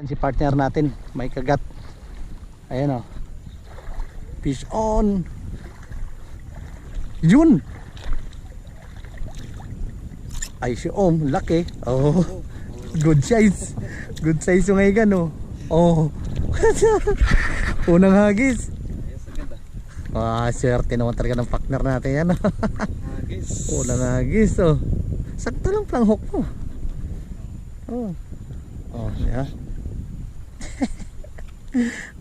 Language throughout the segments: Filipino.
Si partner natin, may kagat. Ayan o. Fish on. Yun. Ay si Om, laki. Oh. Good size. Good size yung ngayon oh. Oh. Unang hagis. Ah, swerte naman talaga ng partner natin yan. Unang hagis oh. Sakto lang plang hook mo. Oh. Oh, yeah.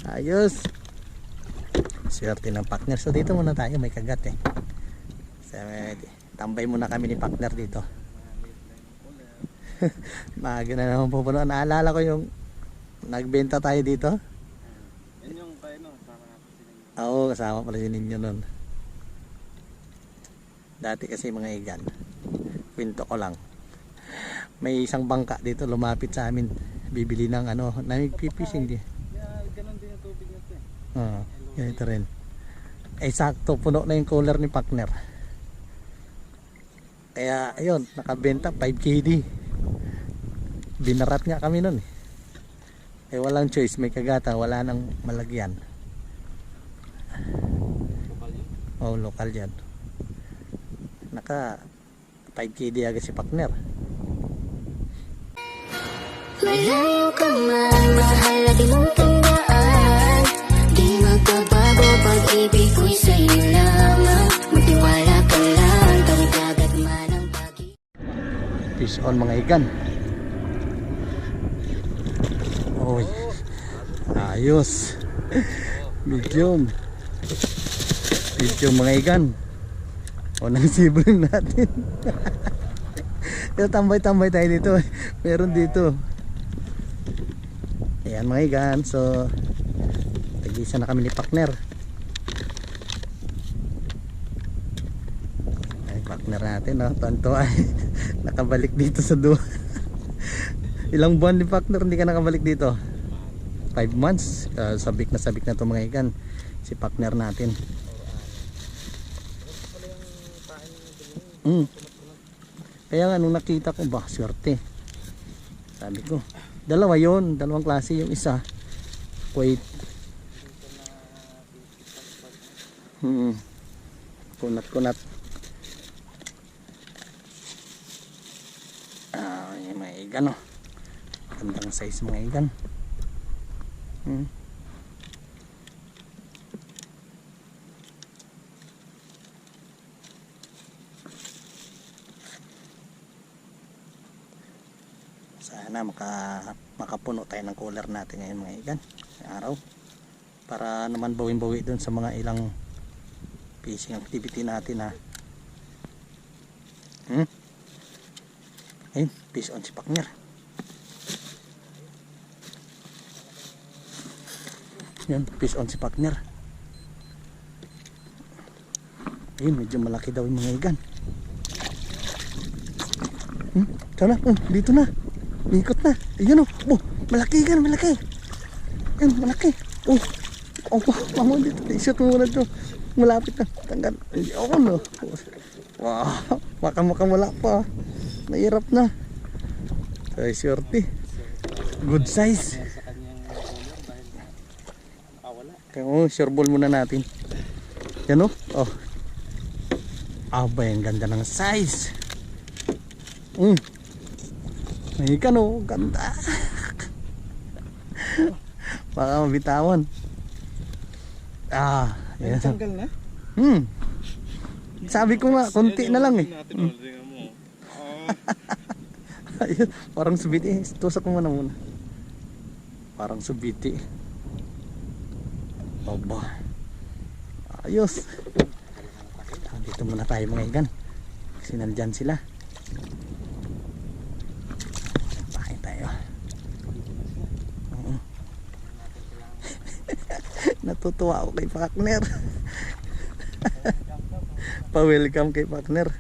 Ayos. Swerte ng partner. So dito muna tayo, may kagat eh. So, eh, tambay muna kami ni partner dito. Maaga na naman pupuno. Naalala ko yung nagbenta tayo dito. Yan yung kayo no, sama natin sila. Oo, kasama pala si ninyo nun. Dati kasi mga igan. Kwento ko lang. May isang bangka dito lumapit sa amin. Bibili ng ano, nagpipising di. Yeah, ganun din yung tubig Oo, ganito rin. Eh sakto, puno na yung cooler ni partner. Kaya ayun, nakabenta 5 KD. Binarat nga kami nun eh. Eh walang choice, may kagata, wala nang malagyan. Oh, lokal yan. Naka 5 KD agad si partner. Malayo ka man, mahal mong tandaan Di magbabago pag-ibig ko'y sa'yo lamang Magtiwala ka lang, tawid agad man ang pag Fish on mga ikan. Oy. Ayos. Medium. Medium mga ikan. Unang sibling natin. Tambay-tambay tayo dito. Meron dito. Ayan mga ikan. So, tag-isa na kami ni partner. Ay, partner natin, no? Tanto ay nakabalik dito sa duwa. Ilang buwan ni partner hindi ka nakabalik dito? 5 months. Uh, sabik na sabik na to mga ikan. Si partner natin. Mm. Kaya nga nung nakita ko, bah, swerte. Sabi ko, dalawa yon dalawang klase yung isa. Wait. Hmm. Kunat kunat. Ah, oh. Gandang size mga igan. Hmm. Sana maka makapuno tayo ng cooler natin ngayon mga igan. Sa araw. Para naman bawin-bawi dun sa mga ilang fishing activity natin ha. Hmm? Ayun, fish on si partner. Yan, fish on si partner. Ayun, medyo malaki daw yung mga igan. Hmm, sana, oh, dito na. Ikot na. Ayun oh, oh, malaki igan, malaki. Ayun, malaki. Oh, oh, mamo dito. Isot mo muna to. Malapit na. Tanggal. Hindi ako no. Wow, baka makamala pa. Nahirap na. Ay, swerte. Good size. Kaya oh, sure ball muna natin. Yan oh. Oh. Aba, ang ganda ng size. Mm. May ikan oh, ganda. Baka mabitawan. Ah, yan. tanggal na? Hmm. Sabi ko nga, konti na lang eh. Natin, oh, tingnan mo. Ah, Ayun, parang subiti. Tusok mo muna muna. Parang subiti. Aba. Ayos. Dito muna tayo mga igan. Kasi nandyan sila. Pahin tayo. Natutuwa ako kay partner. Pa-welcome kay partner.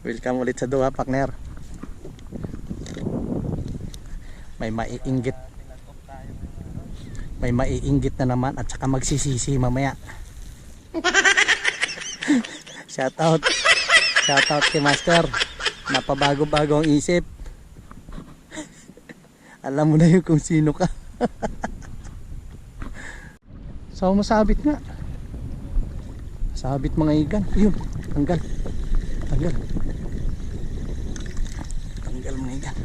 Welcome ulit sa Doha, partner. May maiinggit. May maiinggit na naman at saka magsisisi mamaya. Shout out. Shout out kay Master. Napabago-bago ang isip. Alam mo na yun kung sino ka. so, masabit nga. Sabit mga igan. Yun, tanggal. Tanggal mga igan.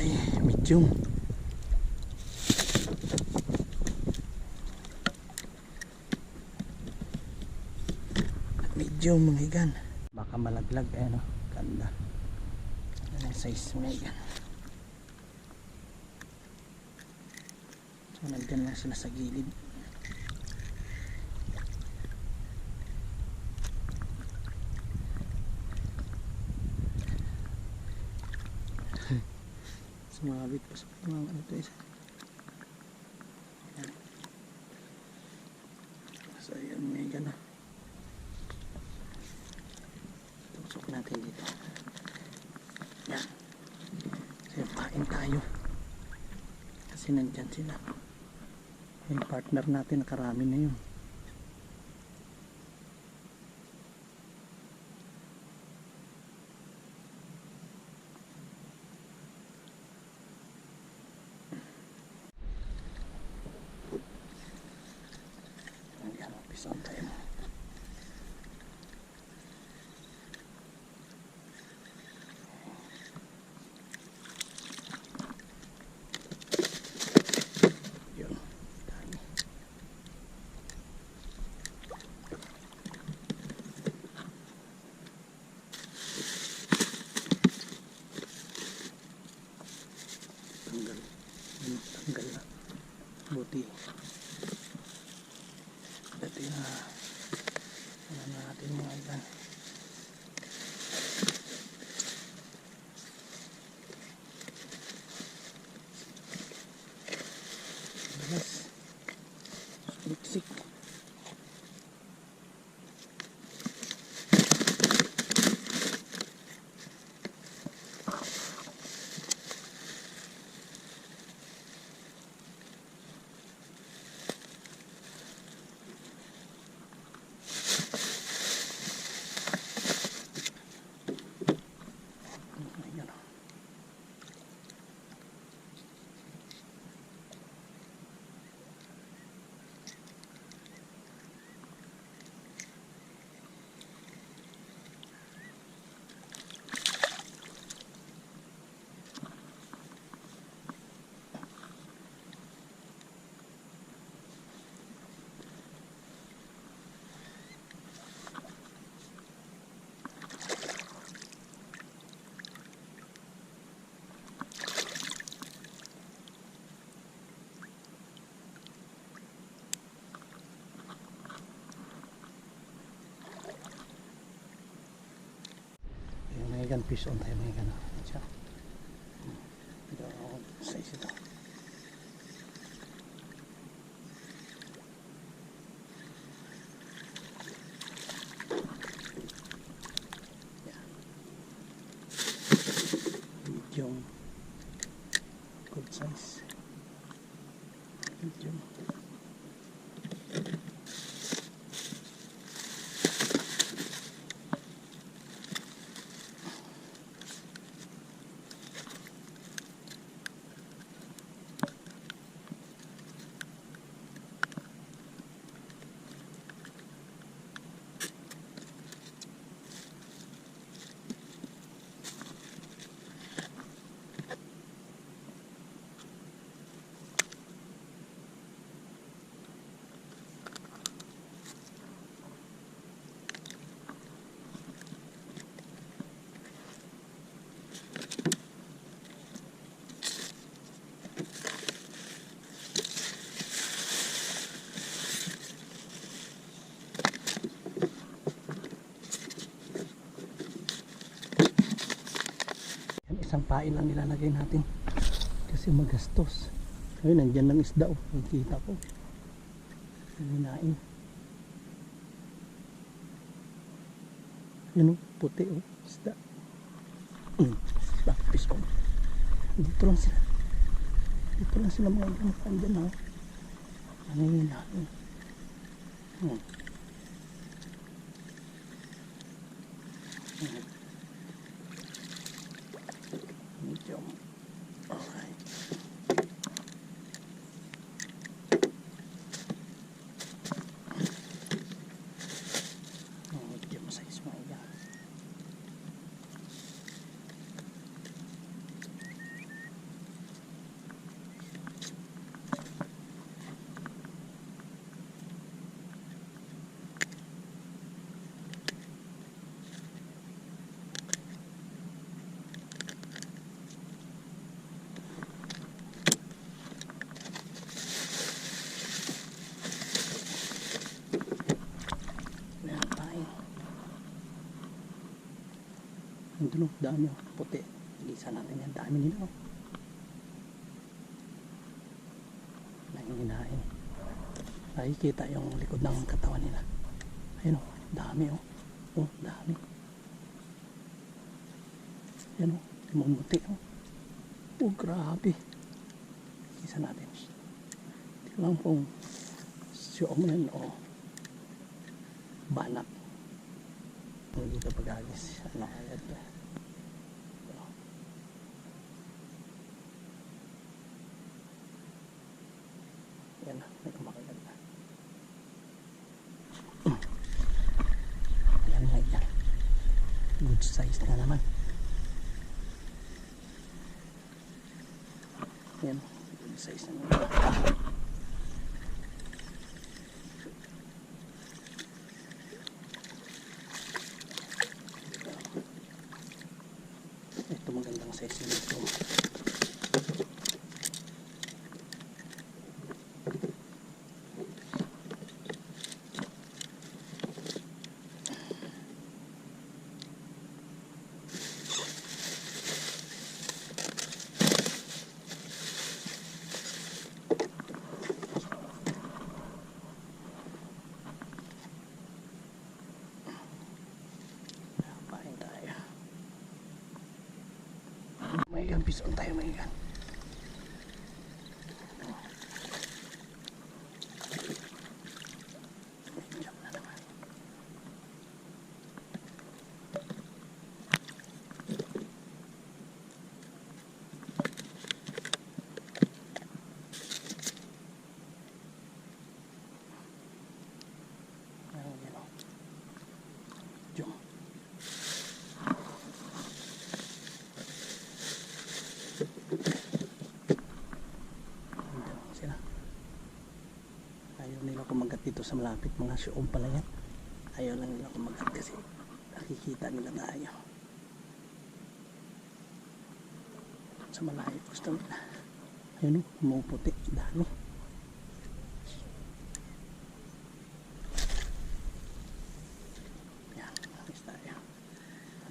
Ay, medium. Medium mga igan. Baka malaglag eh no. Ganda. Ang size mga igan. So nandyan lang sila sa gilid. Sumabit pa sa mga ano to isa. Yan. So yun may gana. Tusok natin dito. Yan. So pain tayo. Kasi nandyan sila. Yung partner natin nakarami na yun. Ayan, Ikan fish on tayo mga ikan. Pain lang nilalagay natin. Kasi magastos. Ayun, nandyan lang isda. Oh. Nakikita ko. Hinain. Yan oh, puti oh. Isda. Mm, lapis oh. Dito lang sila. Dito lang sila mga ibang andyan oh. Ano yun natin? Hmm. Ayun oh, dami oh, puti. Gisa natin yan, dami nila oh. Nanginginain. Nakikita yung likod ng katawan nila. Ayun oh, dami oh. Oh, dami. Yan oh, lumumuti oh. Oh, grabe. Gisa natin. Hindi lang kung siyom yan o banak. Hindi ka pag-agis. Ano ito? Na, may kumakagat na. Yan na yan. Good size na naman. Yan, good size na naman. Ito magandang size nito. Ilang pison tayo ilan. May ilan na naman. Meron yan o. Diyan. Andyan lang sila. Ayaw nila kumagat dito sa malapit. Mga syom pala yan. Ayaw lang nila kumagat kasi nakikita nila tayo. Sa malayo gusto nila. Ayun o, umuputi. Dami. Yan, alis tayo.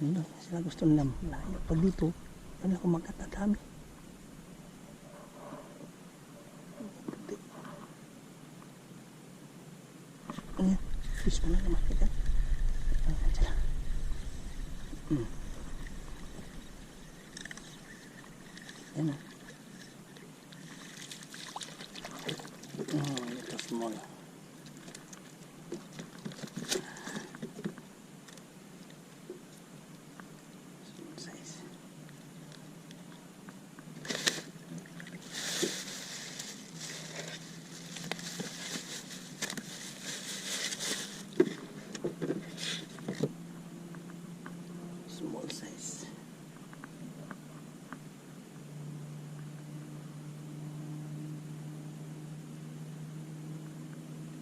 Ano lang, sila gusto nila malayo. Pag dito, ayaw nila kumagat na dami. Puti. Ayan, fish mo na naman. Ika. Ayan. Hmm. Ayan o. Oh, small. Small size. Small size.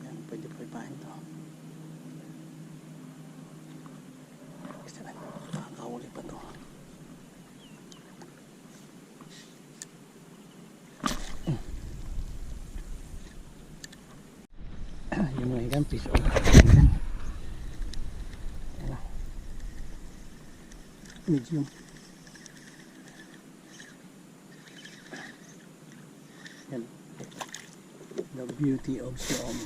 Yan, pwede po ipahin to. Isa lang, makakahuli pa to. yung mga ikan. Yan. Medium. Yan. The beauty of Siom.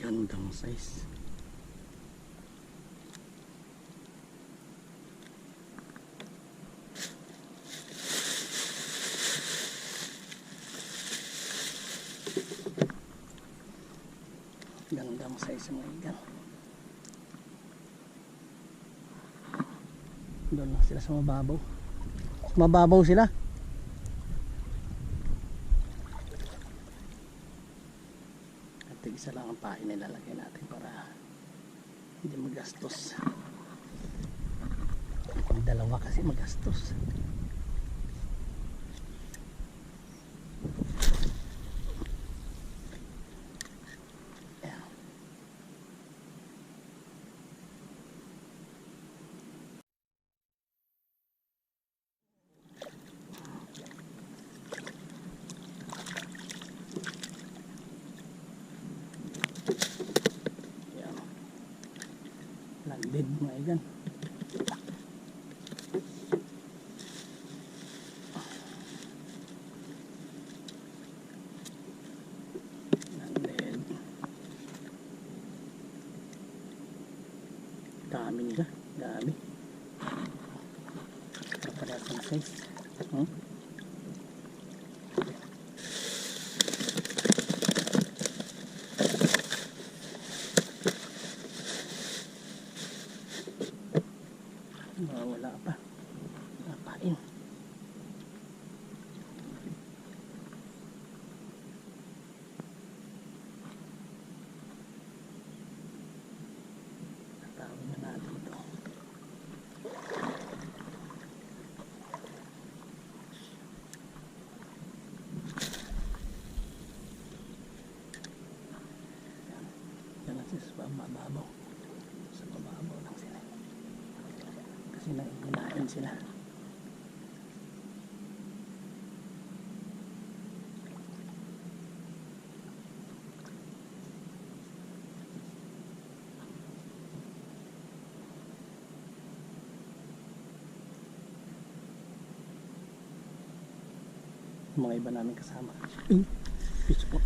Gandang size. Size mga ikan. Doon lang sila sa mababaw. Mababaw sila. At isa lang ang pain nilalagay natin para hindi magastos. Kung dalawa kasi magastos. Landed mga igan. Dami nila. Dami. Kapalas ng size. Hmm? Ah, wala pa. Napain. Tatawin na natin ito. Yan ang sis, mababaw. Sa mababaw lang sila. Nanginginain sila. Mga iba namin kasama. Uy, fish po.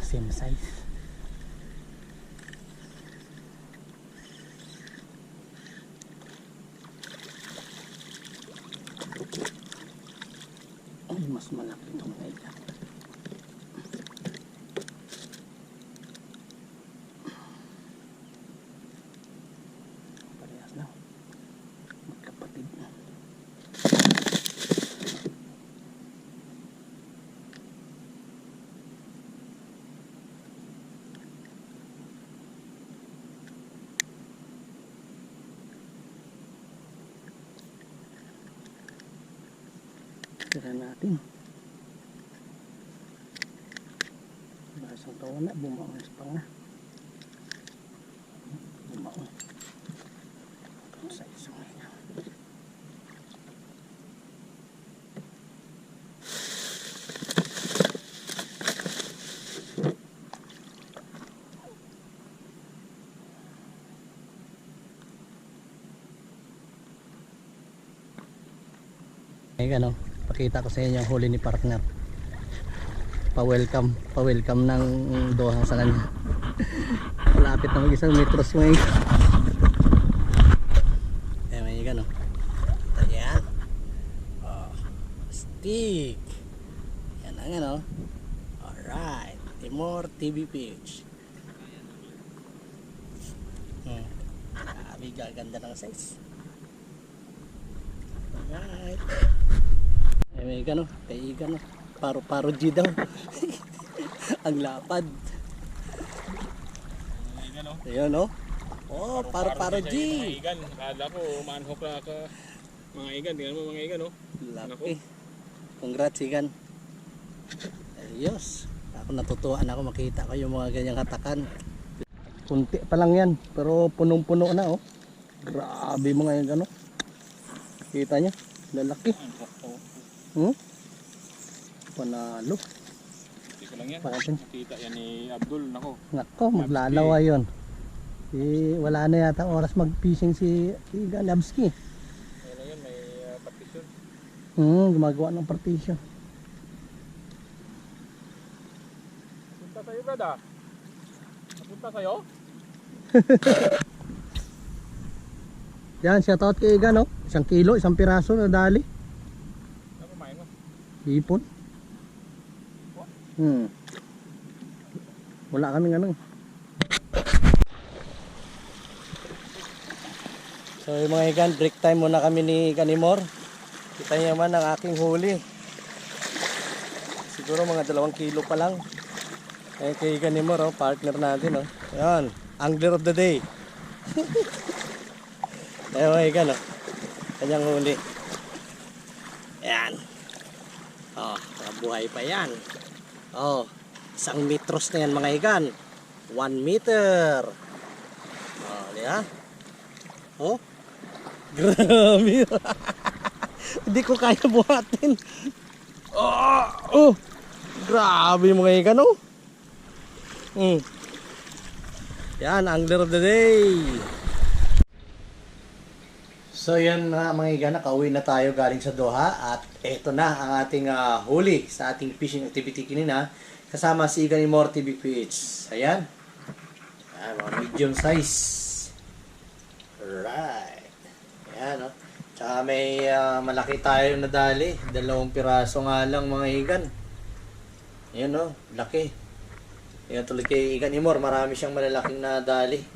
Same size. Ay, mas malaki itong mga ikan. Parehas lang. Magkapatid na. Tira natin. Basang tawa na, bumaon sa panga. Bumaon. Ito sa isang ano, pakita ko sa inyo yung huli ni partner. Pa-welcome, pa-welcome ng doha sa kanya. Malapit na mag-isang metros ngayon. Eh, may gano. Ayan. Oh, stick. Yan ang ano. Alright. Timor TV page. Hmm. Sabi gaganda ng size. Alright. May gano, kay gano. Paro-paro G daw. Ang lapad. Oh. Ayun, no? Oh, paro-paro G. igan. Akala ko manhok na ka. Mga igan. Tingnan mo mga igan oh. Laki. Congrats, Igan. Ayos. Ako natutuwa na ako makita ko yung mga ganyang hatakan. Kunti pa lang yan, pero punong-puno na, oh. Grabe mga yan, ano. Kita niya, lalaki. Hmm? Panalo. Hindi ko lang yan. Parating. Nakita yan ni Abdul. Nako. Nako, maglalawa yun. Eh, wala na yata oras mag-fishing si, si Galabski. Ayun na yun. May uh, partition. Hmm, gumagawa ng partition. Punta sa'yo brad ah. Napunta sa'yo? Yan, shoutout kay Igan, no? Isang kilo, isang piraso na dali. Hipon. Hmm. Wala kaming ano. So yung mga igan, break time muna kami ni Kanimor. Kita niyo naman ang aking huli. Siguro mga dalawang kilo pa lang. Ayun kay Kanimor, oh, partner natin. Oh. Ayan, angler of the day. Ayun mga igan, oh. Kanyang huli. Ayan. Oh, buhay pa yan. Oh, isang metros na yan mga igan. One meter. Oh, di ba? Oh, grabe. Hindi ko kaya buhatin. Oh, oh, grabe mga igan oh. Hmm. Yan, angler of the day. So yan mga mga iga, nakauwi na tayo galing sa Doha at eto na ang ating ah, huli sa ating fishing activity kinina kasama si Igan ni Morty Fish. Ayan. Ayan, mga medium size. Right. Ayan, no? Tsaka may ah, malaki tayo nadali. Dalawang piraso nga lang mga igan. Ayan, no? Laki. Ayan tuloy kay Igan Imor. Marami siyang malalaking nadali.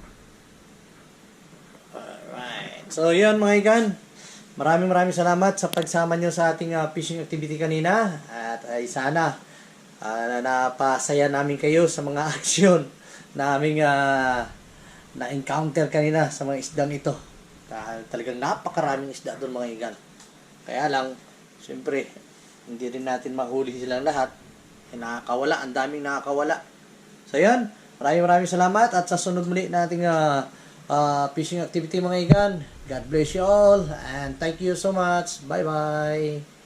Alright. So, yun mga igan. Maraming maraming salamat sa pagsama nyo sa ating ah, fishing activity kanina. At ay sana na napasaya namin kayo sa mga aksyon na aming ah, na-encounter kanina sa mga isdang ito. Dahil talagang napakaraming isda doon mga igan. Kaya lang, siyempre, hindi rin natin mahuli silang lahat. Eh, nakakawala, ang daming nakakawala. So yan, maraming maraming salamat at sa sunod muli nating ah, ah, fishing activity mga igan. God bless you all and thank you so much. Bye bye.